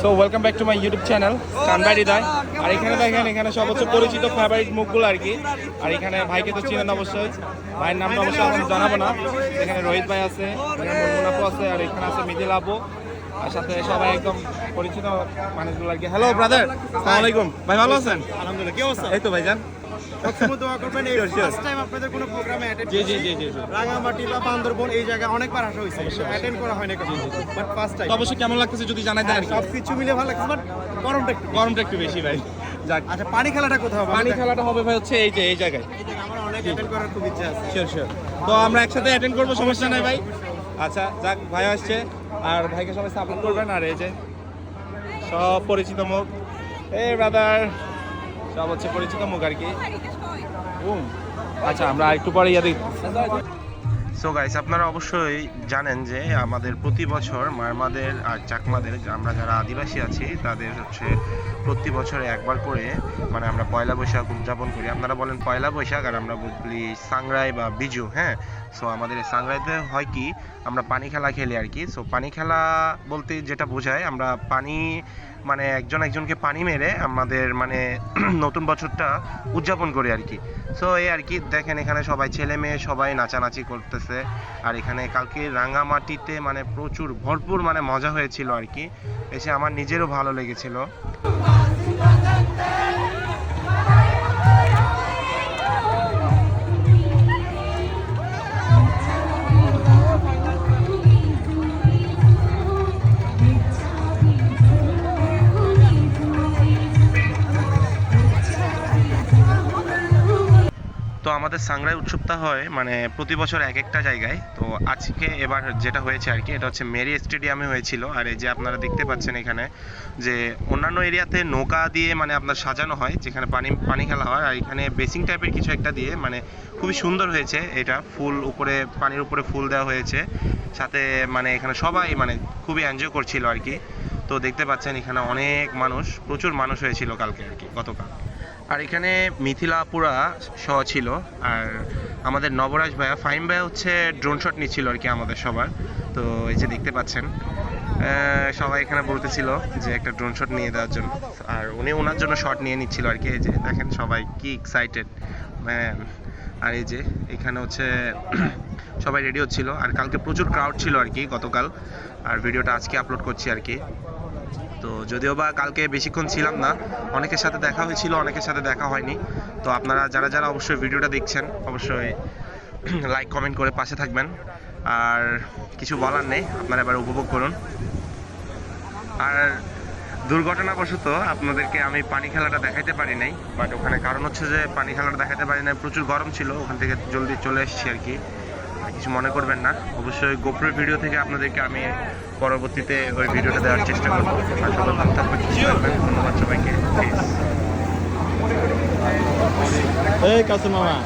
So welcome back to my YouTube channel কানবাড়ি দায় আর এখানে দেখেন এখানে সব হচ্ছে পরিচিত ফেভারিট মুখগুলো আর কি। আর এখানে ভাইকে তো চিনেন অবশ্যই। ভাইয়ের নামটা অবশ্যই আমি জানাব না। এখানে রোহিত ভাই আছে এখানে মুনমুন আছে আর এখানে আছে মিদিল আপু। আর সাথে সবাই একদম পরিচিত মানুষগুলো আর কি। হ্যালো ব্রাদার আসসালামু আলাইকুম। ভাই ভালো আছেন? আলহামদুলিল্লাহ। কি অবস্থা? এই তো ভাইজান। সবসময় দোয়া করবেন। এই Sure, sure. ফার্স্ট টাইম আপনাদের কোনো প্রোগ্রামে অ্যাটেন্ড জি জি জি জি জি। রাঙামাটি বা বান্দরবন এই জায়গায় অনেকবার আসা হয়েছে। অ্যাটেন্ড করা হয় না বাট ফার্স্ট টাইম অবশ্যই কেমন লাগতেছে যদি জানাই দেন? সব কিছু মিলে ভালো লাগছে বাট গরমটা একটু গরমটা একটু বেশি ভাই। যাক। আচ্ছা পানি খেলাটা কোথাও পানি খেলাটা হবে ভাই হচ্ছে এই যে এই জায়গায়। এই জায়গায় আমার অনেক অ্যাটেন্ড করার খুব ইচ্ছা আছে। শিওর শিওর তো আমরা একসাথে অ্যাটেন্ড করব সমস্যা নাই ভাই। আচ্ছা যাক ভাই আসছে। আর ভাইকে সবাই সাপোর্ট করবেন। আর এই যে সব পরিচিত মুখ। এই ব্রাদার সব হচ্ছে পরিচিত মুখ আর কি। আচ্ছা আমরা একটু পরে ইয়া দেখি। সো গাইস আপনারা অবশ্যই জানেন যে আমাদের প্রতি বছর মারমাদের আর চাকমাদের, আমরা যারা আদিবাসী আছি, তাদের হচ্ছে প্রতি বছরে একবার করে মানে আমরা পয়লা বৈশাখ উদযাপন করি। আপনারা বলেন পয়লা বৈশাখ আর আমরা বলি সাংরাই বা বিজু হ্যাঁ? সো আমাদের সাংরাইতে হয় কি, আমরা পানি খেলা খেলি আর কি। সো পানি খেলা বলতে যেটা বোঝায়, আমরা পানি মানে একজন একজনকে পানি মেরে আমাদের মানে নতুন বছরটা উদযাপন করি আর কি। সো এই আর কি, দেখেন এখানে সবাই ছেলে মেয়ে, সবাই নাচানাচি করতেছে। আর এখানে কালকে রাঙামাটিতে মানে প্রচুর, ভরপুর মানে মজা হয়েছিল আর কি। এসে আমার নিজেরও ভালো লেগেছিল। আমাদের সাংরাই উৎসবটা হয় মানে প্রতি বছর এক একটা জায়গায়। তো আজকে এবার যেটা হয়েছে আর কি, এটা হচ্ছে মেরি স্টেডিয়ামে হয়েছিল। আর এই যে আপনারা দেখতে পাচ্ছেন এখানে যে অন্যান্য এরিয়াতে নৌকা দিয়ে মানে আপনার সাজানো হয়, যেখানে পানি পানি খেলা হয়। আর এখানে বেসিং টাইপের কিছু একটা দিয়ে মানে খুবই সুন্দর হয়েছে এটা। ফুল উপরে, পানির উপরে ফুল দেওয়া হয়েছে। সাথে মানে এখানে সবাই মানে খুবই এনজয় করছিল আর কি। তো দেখতে পাচ্ছেন এখানে অনেক মানুষ, প্রচুর মানুষ হয়েছিল কালকে আর কি, গতকাল। আর এখানে মিথিলাপুরা সহ ছিল, আর আমাদের নবরাজ ভাইয়া ফাইম ভাইয়া হচ্ছে ড্রোন শট নিচ্ছিল আর কি আমাদের সবার। তো এই যে দেখতে পাচ্ছেন সবাই এখানে বলতেছিল যে একটা ড্রোন শট নিয়ে দেওয়ার জন্য। আর উনি ওনার জন্য শট নিয়ে নিচ্ছিল আর কি, এই যে দেখেন সবাই কি এক্সাইটেড আর এই যে এখানে হচ্ছে সবাই রেডি হচ্ছিল, আর কালকে প্রচুর ক্রাউড ছিল আর কি গতকাল, আর ভিডিওটা আজকে আপলোড করছি আর কি। তো যদিও বা কালকে বেশিক্ষণ ছিলাম না, অনেকের সাথে দেখা হয়েছিল, অনেকের সাথে দেখা হয়নি। তো আপনারা যারা যারা অবশ্যই ভিডিওটা দেখছেন, অবশ্যই লাইক কমেন্ট করে পাশে থাকবেন। আর কিছু বলার নেই, আপনারা এবার উপভোগ করুন। আর দুর্ঘটনাবশত আপনাদেরকে আমি পানি খেলাটা দেখাইতে পারি নাই বাট ওখানে কারণ হচ্ছে যে পানি খেলাটা দেখাতে পারি নাই, প্রচুর গরম ছিল, ওখান থেকে জলদি চলে এসেছি আর কি। কিছু মনে করবেন না। অবশ্যই গোপ্রের ভিডিও থেকে আপনাদেরকে আমি পরবর্তীতে ওই ভিডিওটা দেওয়ার চেষ্টা করব। সবাই ভালো থাকবেন ধন্যবাদ সবাইকে. এই মামা